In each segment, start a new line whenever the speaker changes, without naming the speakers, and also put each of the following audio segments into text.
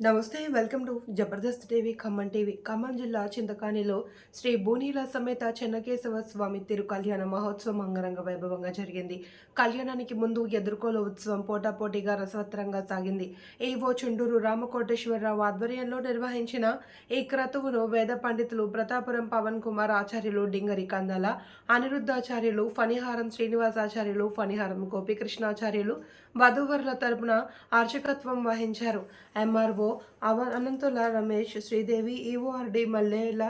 నమస్తే welcome to Jabardast TV Khammam TV. Khammam జిల్లా చింతకానిలో శ్రీ బూనీల సమేత చెన్నకేశవ స్వామి తిరు కళ్యాణ మహోత్సవం అంగరంగ వైభవంగా జరిగింది. కళ్యాణానికి ముందు ఎదుర్కోలు ఉత్సవం పోటాపోటీగా రసవత్తరంగా సాగింది. ఏవో చుండూరు రామకోటేశ్వరరావు ఆధ్వర్యంలో నిర్వహించిన ఈ క్రతువును వేద పండితులు ప్రతాపురం పవన్ కుమార్ ఆచార్యులు డింగరి కందాల అనిరుద్ధాచార్యులు ఫణిహారం శ్రీనివాసాచార్యులు ఫణిహారం గోపీకృష్ణాచార్యులు వధూవరుల తరపున అర్చకత్వం వహించారు. ఎంఆర్ఓ అవ Anantula Ramesh Sridevi EO RD Mallela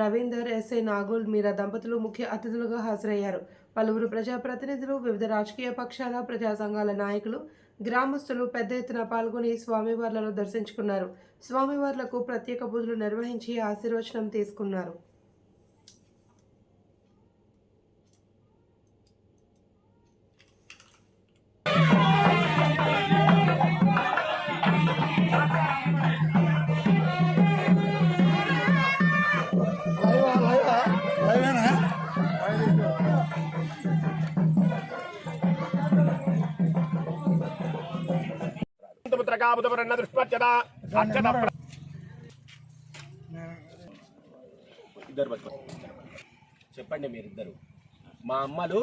Ravinder SA Nagul Meera దంపతులు ముఖ్య అతిథులుగా హాజరయ్యారు. పలువురు ప్రజాప్రతినిధులు వివిధ రాజకీయ పక్షాల ప్రజా సంఘాల నాయకులు గ్రామస్తులు పెద్ద ఎత్తున పాల్గొని స్వామివార్లను దర్శించుకున్నారు. స్వామివార్లకు ప్రత్యేక పూజలు నిర్వహించి ఆశీర్వచనం తీసుకున్నారు.
పుత్రకాబుతమరన్న దృష్ట్యత అర్చన ఇద్దరు. చెప్పండి మీరిద్దరు మా అమ్మలు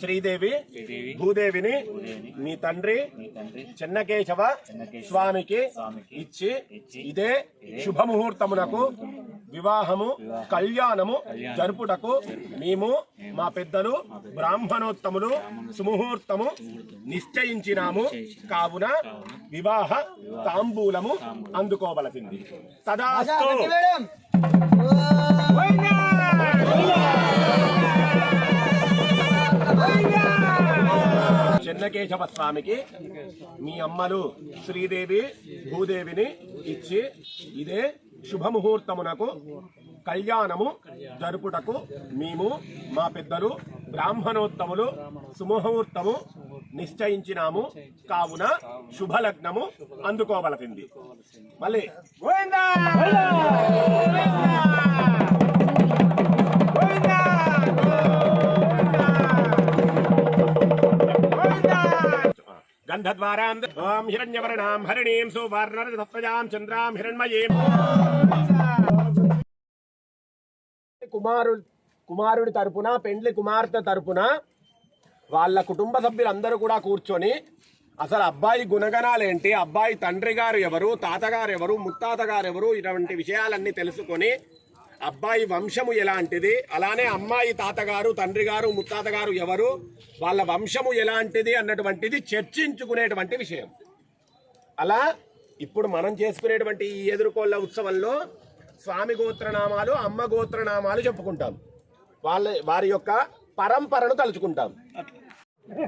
శ్రీదేవి భూదేవిని మీ తండ్రి చెన్నకేశవ స్వామికి ఇచ్చి ఇదే శుభముహూర్తమునకు వివాహము కళ్యాణము జరుపుటకు మేము మా పెద్దలు బ్రాహ్మణోత్తములు సుముహూర్తము నిశ్చయించినాము. కావున వివాహ తాంబూలము అందుకోవలసింది. తదాస్తు. చెన్నకేశవ స్వామికి మీ అమ్మలు శ్రీదేవి భూదేవిని ఇచ్చి ఇదే శుభముహూర్తమునకు కళ్యాణము జరుపుటకు మేము మా పెద్దలు బ్రాహ్మణోత్తములు సుముహూర్తము నిశ్చయించినాము. కావున శుభలగ్నము అందుకోవలసింది. మళ్ళీ గంధద్వారాం ఓం హిరణ్యవర్ణాం హరిణీం సువర్ణరథప్రజాం చంద్రాం హిరణ్మయీం. కుమారుడు కుమారుడి తరపున పెండ్లి కుమార్తె తరపున వాళ్ళ కుటుంబ సభ్యులందరూ కూడా కూర్చొని అసలు అబ్బాయి గుణగణాలేంటి? అబ్బాయి తండ్రి గారు ఎవరు? తాతగారు ఎవరు? ముత్తాత గారు ఎవరు? ఇటువంటి విషయాలన్నీ తెలుసుకొని అబ్బాయి వంశము ఎలాంటిది? అలానే అమ్మాయి తాతగారు తండ్రి గారు ముత్తాత గారు ఎవరు? వాళ్ళ వంశము ఎలాంటిది అన్నటువంటిది చర్చించుకునేటువంటి విషయం. అలా ఇప్పుడు మనం చేసుకునేటువంటి ఈ ఎదుర్కోళ్ళ ఉత్సవంలో స్వామి గోత్రనామాలు అమ్మ గోత్రనామాలు చెప్పుకుంటాం. వాళ్ళ వారి యొక్క పరంపరను తలుచుకుంటాం.
అంత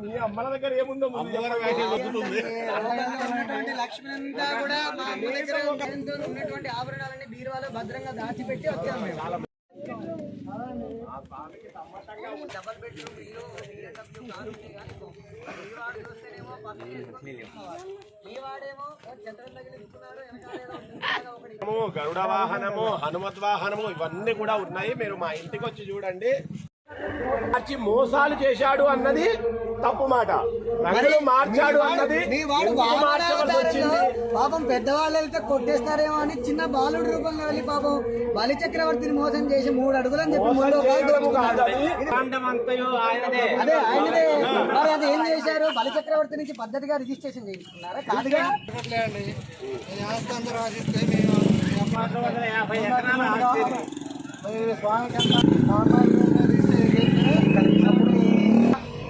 మీ అమ్మల దగ్గర ఏముందో
ఉన్నటువంటి లక్ష్మి అంతా కూడా మా అమ్మ దగ్గర ఉన్నటువంటి ఆభరణాలన్నీ బీరువాలో భద్రంగా దాచిపెట్టి వచ్చాము మేము డబల్ బెడ్రూమ్ ఇల్లు కారు
గరుడ వాహనము హనుమత్ వాహనము ఇవన్నీ కూడా ఉన్నాయి. మీరు మా ఇంటికి వచ్చి చూడండి. మార్చి మోసాలు చేశాడు అన్నది తప్పు మాట. రంగులు మార్చాడు అన్నది
పాపం పెద్దవాళ్ళు వెళ్తే కొట్టేస్తారేమో అని చిన్న బాలుడి రూపంగా వెళ్ళి పాపం బలి చక్రవర్తిని మోసం చేసి మూడు అడుగులు అని చెప్పి మూడు.
అది.
అదే ఆయనదే. మరి అది ఏం చేశారు బలి చక్రవర్తి నుంచి పద్ధతిగా రిజిస్ట్రేషన్ చేయించుకున్నారా కాదుగా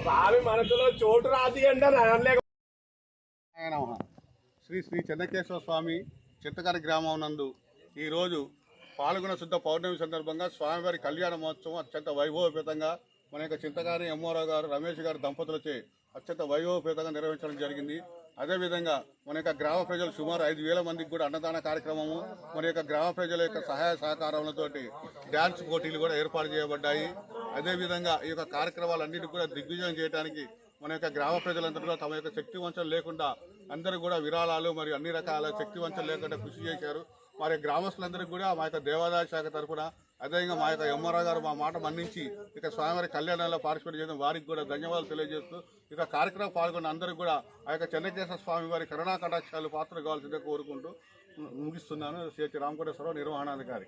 స్వామి మనసులో చోటు రాసి అంటే.
శ్రీ శ్రీ చెన్నకేశ్వర స్వామి చిత్తగారి గ్రామం నందు ఈరోజు పాల్గొన శుద్ధ పౌర్ణమి సందర్భంగా స్వామివారి కళ్యాణ మహోత్సవం అత్యంత వైభవపేతంగా మన యొక్క చింతగారి ఎంఆర్ఓ గారు రమేష్ గారు దంపతులచే అత్యంత వైభవపేతంగా నిర్వహించడం జరిగింది. అదేవిధంగా మన యొక్క గ్రామ ప్రజలు సుమారు ఐదు వేల మందికి కూడా అన్నదాన కార్యక్రమము మన యొక్క గ్రామ ప్రజల యొక్క సహాయ సహకారాలతోటి డ్యాన్స్ పోటీలు కూడా ఏర్పాటు చేయబడ్డాయి. అదేవిధంగా ఈ యొక్క కార్యక్రమాలన్నింటికి కూడా దిగ్విజయం చేయడానికి మన యొక్క గ్రామ ప్రజలందరూ కూడా తమ యొక్క శక్తి వంచన లేకుండా అందరూ కూడా విరాళాలు మరియు అన్ని రకాల శక్తి వంచన లేకుండా కృషి చేశారు. మరి గ్రామస్తులందరికీ కూడా మా యొక్క దేవాదాయ శాఖ తరఫున అదేవిధంగా మా యొక్క ఎంఆర్ఆర్ గారు మా మాట మన్నించి ఇక స్వామివారి కళ్యాణంలో పార్టిసిపేట్ చేయడం వారికి కూడా ధన్యవాదాలు తెలియజేస్తూ ఇక కార్యక్రమం పాల్గొన్న అందరికీ కూడా ఆ యొక్క చెన్నకేశ్వర స్వామి వారి కరుణా కటాక్షాలు పాత్ర కావాల్సిందే కోరుకుంటూ ముగిస్తున్నాను. శ్రీ రామకోటేశ్వరరావు నిర్వహణాధికారి.